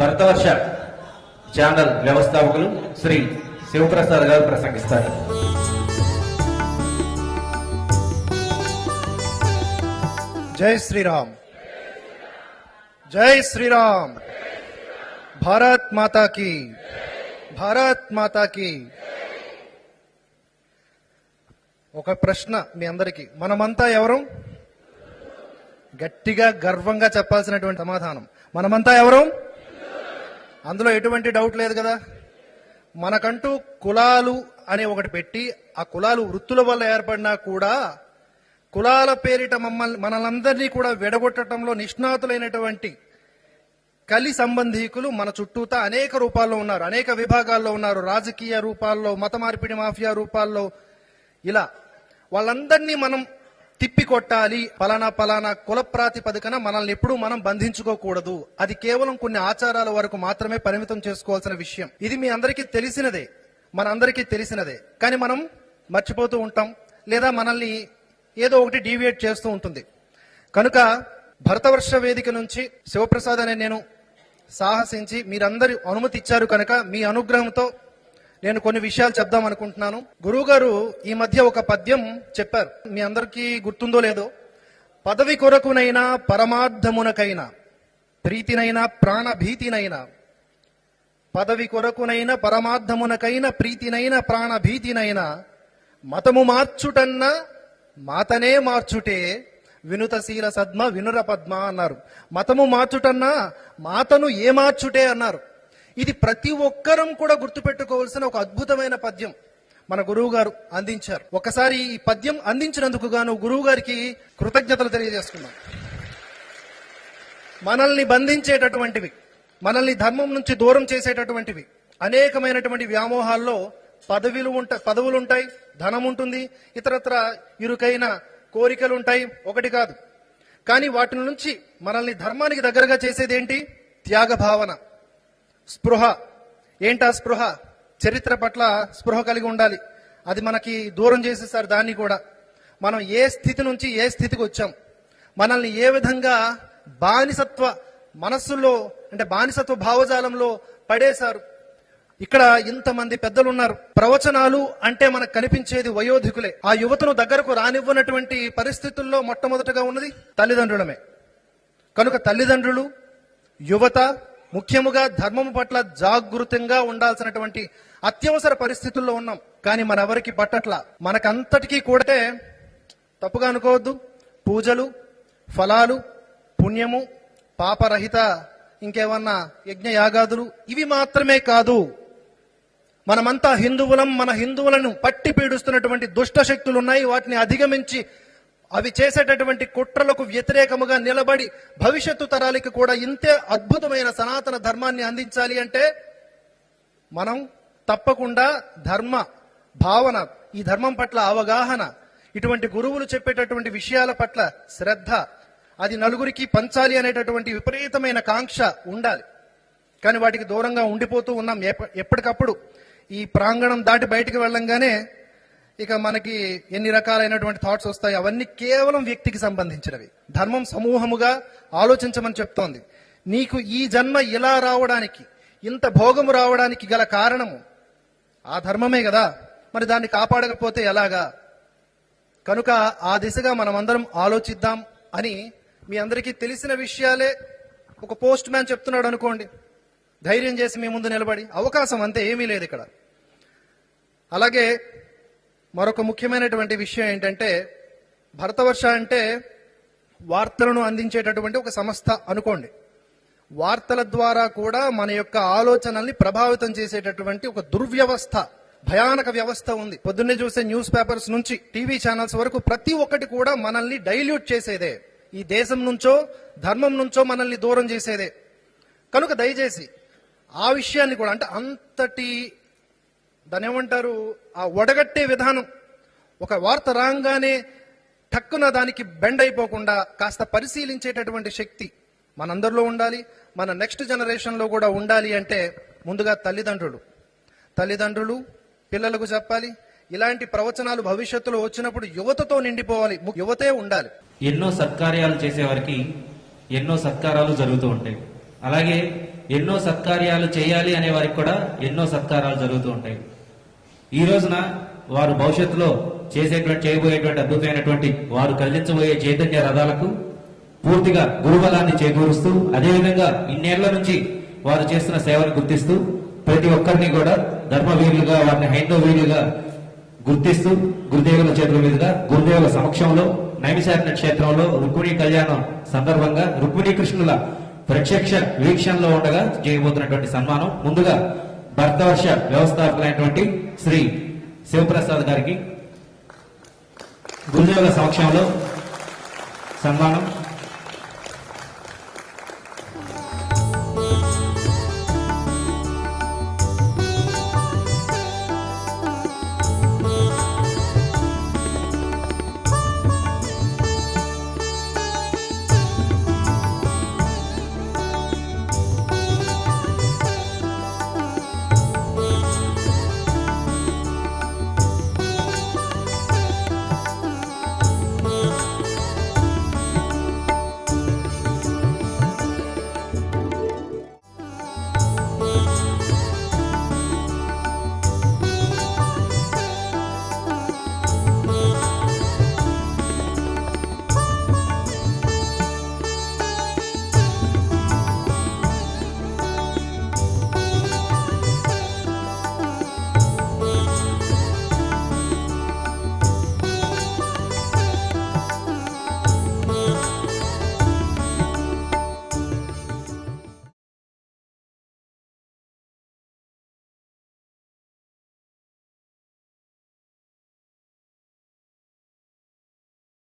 Bharatavarsha channel వ్యవస్థాపకులు శ్రీ శివప్రసాద్ గారు ప్రసంగిస్తారు. జై శ్రీరామ్. జై శ్రీరామ్. భారత్ మాతాకి భారత్ మాతాకి ఒక ప్రశ్న మీ అందరికీ. మనమంతా ఎవరు? గట్టిగా గర్వంగా చెప్పాల్సినటువంటి సమాధానం. మనమంతా ఎవరు? అందులో ఎటువంటి డౌట్ లేదు కదా? మనకంటూ కులాలు అని ఒకటి పెట్టి ఆ కులాలు వృత్తుల వల్ల ఏర్పడినా కూడా కులాల పేరిట మమ్మల్ని మనలందరినీ కూడా విడగొట్టడంలో నిష్ణాతులైనటువంటి కలి సంబంధీకులు మన చుట్టూతా అనేక రూపాల్లో ఉన్నారు. అనేక విభాగాల్లో ఉన్నారు. రాజకీయ రూపాల్లో మత మార్పిడి మాఫియా రూపాల్లో. ఇలా వాళ్ళందరినీ మనం తిప్పి కొట్టాలి పలానా పలానా కుల ప్రాతిపదికన మనల్ని ఎప్పుడూ మనం బంధించుకోకూడదు. అది కేవలం కొన్ని ఆచారాల వరకు మాత్రమే పరిమితం చేసుకోవాల్సిన విషయం. ఇది మీ అందరికీ తెలిసినదే. మన అందరికీ తెలిసినదే. కానీ మనం మర్చిపోతూ ఉంటాం. లేదా మనల్ని ఏదో ఒకటి డీవియేట్ చేస్తూ ఉంటుంది. కనుక భరతవర్ష వేదిక నుంచి శివప్రసాద్ అనే నేను సాహసించి మీరందరూ అనుమతి ఇచ్చారు కనుక మీ అనుగ్రహంతో నేను కొన్ని విషయాలు చెప్దాం అనుకుంటున్నాను. గురువు గారు ఈ మధ్య ఒక పద్యం చెప్పారు. మీ అందరికీ గుర్తుందో లేదో? పదవి కొరకునైనా పరమార్థమునకైనా ప్రీతినైనా ప్రాణభీతినైనా పదవి కొరకునైనా పరమార్థమునకైనా ప్రీతినైనా ప్రాణభీతినైనా మతము మార్చుటన్నా మాతనే మార్చుటే వినుతశీల సద్మ వినుర పద్మ అన్నారు. మతము మార్చుటన్నా మాతను ఏ మార్చుటే అన్నారు. ఇది ప్రతి ఒక్కరం కూడా గుర్తుపెట్టుకోవాల్సిన ఒక అద్భుతమైన పద్యం. మన గురువు గారు అందించారు. ఒకసారి ఈ పద్యం అందించినందుకు గాను గురువు గారికి కృతజ్ఞతలు తెలియజేసుకున్నాం మనల్ని బంధించేటటువంటివి మనల్ని ధర్మం నుంచి దూరం చేసేటటువంటివి అనేకమైనటువంటి వ్యామోహాల్లో పదవులు ఉంటాయి పదవులు ఉంటాయి ధనం ఉంటుంది ఇతరత్ర ఇరుకైన కోరికలు ఉంటాయి ఒకటి కాదు. కానీ వాటి నుంచి మనల్ని ధర్మానికి దగ్గరగా చేసేది ఏంటి త్యాగ భావన స్పృహ. ఏంటా స్పృహ? చరిత్ర పట్ల స్పృహ కలిగి ఉండాలి. అది మనకి దూరం చేసేసారు దాన్ని కూడా. మనం ఏ స్థితి నుంచి ఏ స్థితికి వచ్చాం? మనల్ని ఏ విధంగా బానిసత్వ మనస్సులో అంటే బానిసత్వ భావజాలంలో పడేశారు? ఇక్కడ ఇంతమంది పెద్దలు ఉన్నారు ప్రవచనాలు అంటే మనకు కనిపించేది వయోధికులే. ఆ యువతను దగ్గరకు రానివ్వనటువంటి పరిస్థితుల్లో మొట్టమొదటగా ఉన్నది తల్లిదండ్రులమే. కనుక తల్లిదండ్రులు యువత ముఖ్యముగా ధర్మము పట్ల జాగృతంగా ఉండాల్సినటువంటి అత్యవసర పరిస్థితుల్లో ఉన్నాం. కానీ మనెవరికి పట్టట్ల? మనకంతటికీ కూడా తప్పుగా అనుకోవద్దు. పూజలు ఫలాలు పుణ్యము పాపరహిత ఇంకేమన్నా యజ్ఞ యాగాదులు ఇవి మాత్రమే కాదు. మనమంతా హిందువులం మన హిందువులను పట్టి పీడిస్తున్నటువంటి దుష్ట శక్తులు ఉన్నాయి వాటిని అధిగమించి అవి చేసేటటువంటి కుట్రలకు వ్యతిరేకముగా నిలబడి భవిష్యత్తు తరాలకి కూడా ఇంతే అద్భుతమైన సనాతన ధర్మాన్ని అందించాలి అంటే మనం తప్పకుండా ధర్మ భావన ఈ ధర్మం పట్ల అవగాహన ఇటువంటి గురువులు చెప్పేటటువంటి విషయాల పట్ల శ్రద్ధ అది నలుగురికి పంచాలి అనేటటువంటి విపరీతమైన కాంక్ష ఉండాలి. కానీ వాటికి దూరంగా ఉండిపోతూ ఉన్నాం. ఎప్పటికప్పుడు ఈ ప్రాంగణం దాటి బయటికి వెళ్ళంగానే ఇక మనకి ఎన్ని రకాలైనటువంటి థాట్స్ వస్తాయి? అవన్నీ కేవలం వ్యక్తికి సంబంధించినవి. ధర్మం సమూహముగా ఆలోచించమని చెప్తోంది. నీకు ఈ జన్మ ఇలా రావడానికి ఇంత భోగము రావడానికి గల కారణము ఆ ధర్మమే కదా? మరి దాన్ని కాపాడకపోతే ఎలాగా? కనుక ఆ దిశగా మనం అందరం ఆలోచిద్దాం అని మీ అందరికీ తెలిసిన విషయాలే. ఒక పోస్ట్ మ్యాన్ చెప్తున్నాడు అనుకోండి. ధైర్యం చేసి మీ ముందు నిలబడి. అవకాశం అంతే ఏమీ లేదు ఇక్కడ. అలాగే మరొక ముఖ్యమైనటువంటి విషయం ఏంటంటే భరతవర్ష అంటే వార్తలను అందించేటటువంటి ఒక సంస్థ అనుకోండి. వార్తల ద్వారా కూడా మన యొక్క ఆలోచనల్ని ప్రభావితం చేసేటటువంటి ఒక దుర్వ్యవస్థ భయానక వ్యవస్థ ఉంది. పొద్దున్నే చూసే న్యూస్ పేపర్స్ నుంచి టీవీ ఛానల్స్ వరకు ప్రతి ఒక్కటి కూడా మనల్ని డైల్యూట్ చేసేదే. ఈ దేశం నుంచో ధర్మం నుంచో మనల్ని దూరం చేసేదే. కనుక దయచేసి ఆ విషయాన్ని కూడా అంటే అంతటి దాని ఏమంటారు ఆ వడగట్టే విధానం. ఒక వార్త రాగానే టక్కున దానికి బెండ్ అయిపోకుండా కాస్త పరిశీలించేటటువంటి శక్తి మనందరిలో ఉండాలి. మన నెక్స్ట్ జనరేషన్లో కూడా ఉండాలి అంటే ముందుగా తల్లిదండ్రులు. తల్లిదండ్రులు పిల్లలకు చెప్పాలి. ఇలాంటి ప్రవచనాలు భవిష్యత్తులో వచ్చినప్పుడు యువతతో నిండిపోవాలి. ము- యువతే ఉండాలి. ఎన్నో సత్కార్యాలు చేసేవారికి ఎన్నో సత్కారాలు జరుగుతూ ఉంటాయి. అలాగే ఎన్నో సత్కార్యాలు చేయాలి అనే వారికి కూడా ఎన్నో సత్కారాలు జరుగుతూ ఉంటాయి. ఈ రోజున వారు భవిష్యత్తులో చేసేటువంటి చేయబోయేటువంటి అద్భుతమైనటువంటి వారు కదిలించబోయే చైతన్య రథాలకు పూర్తిగా గురుబలాన్ని చేకూరుస్తూ అదేవిధంగా ఇన్నేళ్ళ నుంచి వారు చేస్తున్న సేవను గుర్తిస్తూ ప్రతి ఒక్కరిని కూడా ధర్మవీరులుగా వారిని హైందవీరులుగా గుర్తిస్తూ గురుదేవుల చేతుల మీదుగా గురుదేవుల సమక్షంలో నైమిశారణ క్షేత్రంలో రుక్మిణీ కళ్యాణం సందర్భంగా రుక్మిణీ కృష్ణుల ప్రత్యక్ష వీక్షణలో ఉండగా చేయబోతున్నటువంటి సన్మానం. ముందుగా భర్తవర్ష వ్యవస్థాపకులైనటువంటి శ్రీ శివప్రసాద్ గారికి గురుదేవుల సమక్షంలో సన్మానం.